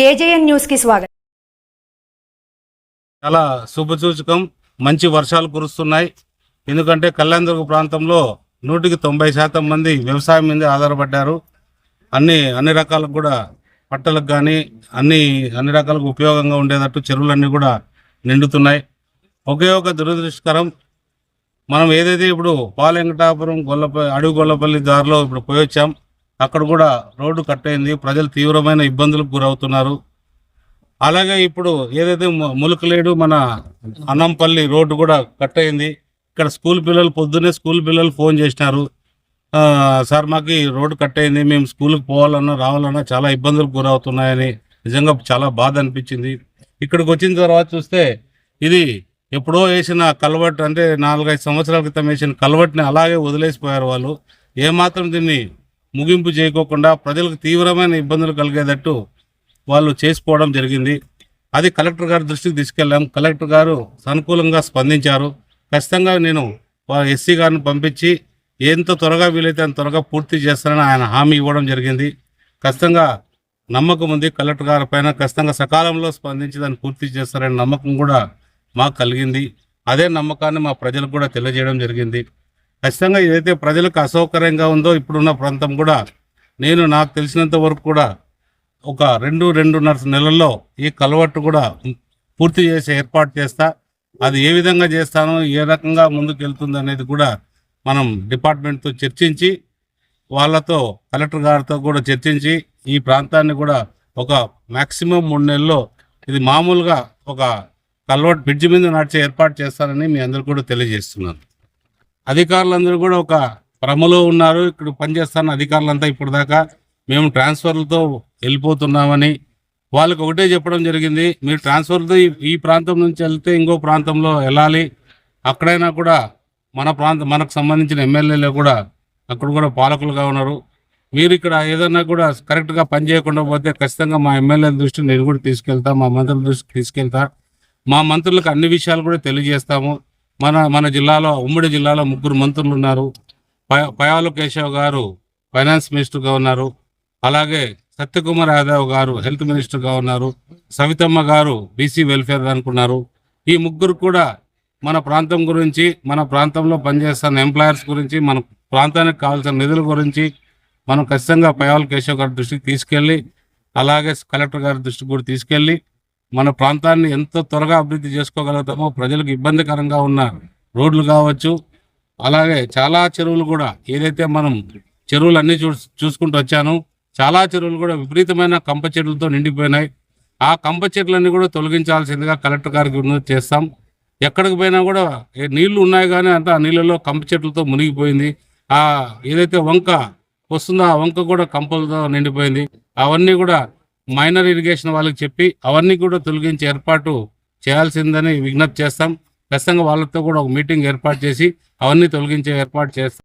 AJN న్యూస్కి స్వాగతం. చాలా శుభసూచకం. మంచి వర్షాలు కురుస్తున్నాయి. ఎందుకంటే కళ్యాణదుర్గ ప్రాంతంలో నూటికి తొంభై శాతం మంది వ్యవసాయం మీద ఆధారపడ్డారు. అన్ని అన్ని రకాలకు కూడా పట్టలకు కానీ అన్ని అన్ని రకాలకు ఉపయోగంగా ఉండేటట్టు చెరువులన్నీ కూడా నిండుతున్నాయి. ఒకే ఒక దురదృష్టకరం మనం ఏదైతే ఇప్పుడు పాలెంకటాపురం గొల్లపల్లి అడుగు గొల్లపల్లి దారిలో ఇప్పుడు పోయి వచ్చాం అక్కడ కూడా రోడ్డు కట్ అయింది. ప్రజలు తీవ్రమైన ఇబ్బందులకు గురవుతున్నారు. అలాగే ఇప్పుడు ఏదైతే ములుకలేడు మన అన్నంపల్లి రోడ్డు కూడా కట్ అయింది. ఇక్కడ స్కూల్ పిల్లలు పొద్దున్నే స్కూల్ పిల్లలు ఫోన్ చేసినారు. సార్ మాకు ఈ రోడ్డు కట్ అయింది. మేము స్కూల్కి పోవాలన్నా రావాలన్నా చాలా ఇబ్బందులకు గురవుతున్నాయని నిజంగా చాలా బాధ అనిపించింది. ఇక్కడికి వచ్చిన తర్వాత చూస్తే ఇది ఎప్పుడో వేసిన కల్వర్ట్ అంటే నాలుగైదు సంవత్సరాల క్రితం వేసిన కల్వర్ట్ని అలాగే వదిలేసిపోయారు వాళ్ళు. ఏమాత్రం దీన్ని ముగింపు చేయకోకుండా ప్రజలకు తీవ్రమైన ఇబ్బందులు కలిగేటట్టు వాళ్ళు చేసుకోవడం జరిగింది. అది కలెక్టర్ గారి దృష్టికి తీసుకెళ్ళాం. కలెక్టర్ గారు సానుకూలంగా స్పందించారు. ఖచ్చితంగా నేను ఎస్సీ గారిని పంపించి ఎంత త్వరగా వీలైతే అంత త్వరగా పూర్తి చేస్తానని ఆయన హామీ ఇవ్వడం జరిగింది. ఖచ్చితంగా నమ్మకం ఉంది కలెక్టర్ గారి పైన. ఖచ్చితంగా సకాలంలో స్పందించి దాన్ని పూర్తి చేస్తారనే నమ్మకం కూడా మాకు కలిగింది. అదే నమ్మకాన్ని మా ప్రజలకు కూడా తెలియజేయడం జరిగింది. ఖచ్చితంగా ఏదైతే ప్రజలకు అసౌకర్యంగా ఉందో ఇప్పుడున్న ప్రాంతం కూడా నేను నాకు తెలిసినంత వరకు కూడా ఒక రెండు రెండున్నర నెలల్లో ఈ కలవట్టు కూడా పూర్తి చేసి ఏర్పాటు చేస్తా అది ఏ విధంగా చేస్తానో ఏ రకంగా ముందుకు వెళ్తుంది అనేది కూడా మనం డిపార్ట్మెంట్తో చర్చించి వాళ్ళతో కలెక్టర్ గారితో కూడా చర్చించి ఈ ప్రాంతాన్ని కూడా ఒక మ్యాక్సిమం మూడు నెలల్లో ఇది మామూలుగా ఒక కల్వర్ట్ బ్రిడ్జి మీద నడిచే ఏర్పాటు చేస్తానని మీ అందరు కూడా తెలియజేస్తున్నాను అధికారులందరూ కూడా ఒక భ్రమలో ఉన్నారు. ఇక్కడ పనిచేస్తున్న అధికారులంతా ఇప్పుడు దాకా మేము ట్రాన్స్ఫర్లతో వెళ్ళిపోతున్నామని వాళ్ళకి ఒకటే చెప్పడం జరిగింది. మీరు ట్రాన్స్ఫర్తో ఈ- ప్రాంతం నుంచి వెళ్తే ఇంకో ప్రాంతంలో వెళ్ళాలి. అక్కడైనా కూడా మన ప్రాంతం మనకు సంబంధించిన ఎమ్మెల్యేలు కూడా అక్కడ కూడా పాలకులుగా ఉన్నారు. మీరు ఇక్కడ ఏదన్నా కూడా కరెక్ట్గా పని చేయకుండా పోతే ఖచ్చితంగా మా ఎమ్మెల్యేల దృష్టిని నేను కూడా తీసుకెళ్తా మా మంత్రుల దృష్టికి తీసుకెళ్తా. మా మంత్రులకు అన్ని విషయాలు కూడా తెలియజేస్తాము. మన మన జిల్లాలో ఉమ్మడి జిల్లాలో ముగ్గురు మంత్రులు ఉన్నారు. పయాలు కేశవ్ గారు ఫైనాన్స్ మినిస్టర్గా ఉన్నారు. అలాగే సత్యకుమార్ యాదవ్ గారు హెల్త్ మినిస్టర్గా ఉన్నారు. సవితమ్మ గారు బీసీ వెల్ఫేర్ అనుకున్నారు. ఈ ముగ్గురు కూడా మన ప్రాంతం గురించి మన ప్రాంతంలో పనిచేస్తున్న ఎంప్లాయర్స్ గురించి మన ప్రాంతానికి కావాల్సిన నిధుల గురించి మనం ఖచ్చితంగా పయాల్ కేశవ్ గారి దృష్టికి తీసుకెళ్ళి అలాగే కలెక్టర్ గారి దృష్టికి కూడా తీసుకెళ్ళి మన ప్రాంతాన్ని ఎంత త్వరగా అభివృద్ధి చేసుకోగలుగుతామో ప్రజలకు ఇబ్బందికరంగా ఉన్న రోడ్లు కావచ్చు అలాగే చాలా చెరువులు కూడా ఏదైతే మనం చెరువులు అన్నీ చూ చూసుకుంటూ వచ్చాను చాలా చెరువులు కూడా విపరీతమైన కంప చెట్లతో నిండిపోయినాయి. ఆ కంప చెట్లన్నీ కూడా తొలగించాల్సిందిగా కలెక్టర్ గారికి వినతి చేస్తాం. ఎక్కడికి పోయినా కూడా ఏ నీళ్ళు ఉన్నాయి కానీ అంతా ఆ నీళ్ళలో కంప చెట్లతో మునిగిపోయింది. ఆ ఏదైతే వంక వస్తుందో ఆ వంక కూడా కంపలతో నిండిపోయింది. అవన్నీ కూడా మైనర్ ఇరిగేషన్ వాళ్ళకి చెప్పి అవన్నీ కూడా తొలగించే ఏర్పాటు చేయాల్సిందని విజ్ఞప్తి చేస్తాం. ఖచ్చితంగా వాళ్ళతో కూడా ఒక మీటింగ్ ఏర్పాటు చేసి అవన్నీ తొలగించే ఏర్పాటు చేస్తాం.